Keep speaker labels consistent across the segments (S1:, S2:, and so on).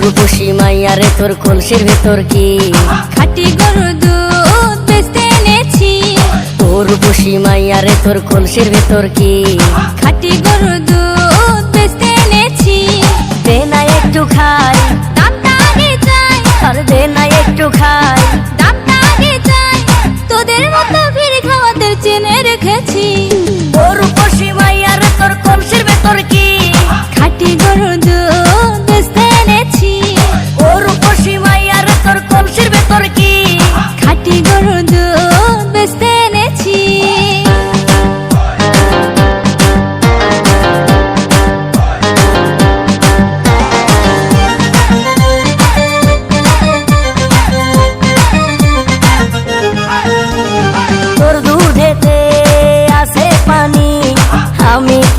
S1: রে তোর কলসির ভেতর কি?
S2: খাটি গরু দুধ বেচতে এনেছি।
S1: মাইয়া রে তোর কলসির ভেতর কি?
S2: খাটি গরু দুধ বেচতে এনেছি।
S1: দে না একটু খাই।
S2: দামটা আগে চাই।
S1: আর দে না একটু খাই।
S2: দামটা আগে চাই। তোদের মতো ভিড় খাওয়াদের চেনে রেখেছি।
S1: মাইয়া রে তোর কলসির ভেতর কি?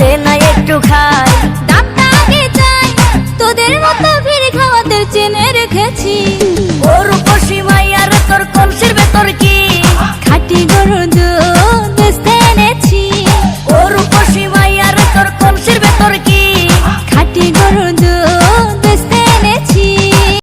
S2: না একটু খাই। চাই, তোদের মতো ভিড় খাওয়াদের চেনে
S1: রেখেছি। গরু উপসী মাইয়ার তোর কলসির ভেতর কি?
S2: খাটি গরু দুধ এনেছি।
S1: ওর উপসী মাইয়ার তোর কলসির ভেতর কি?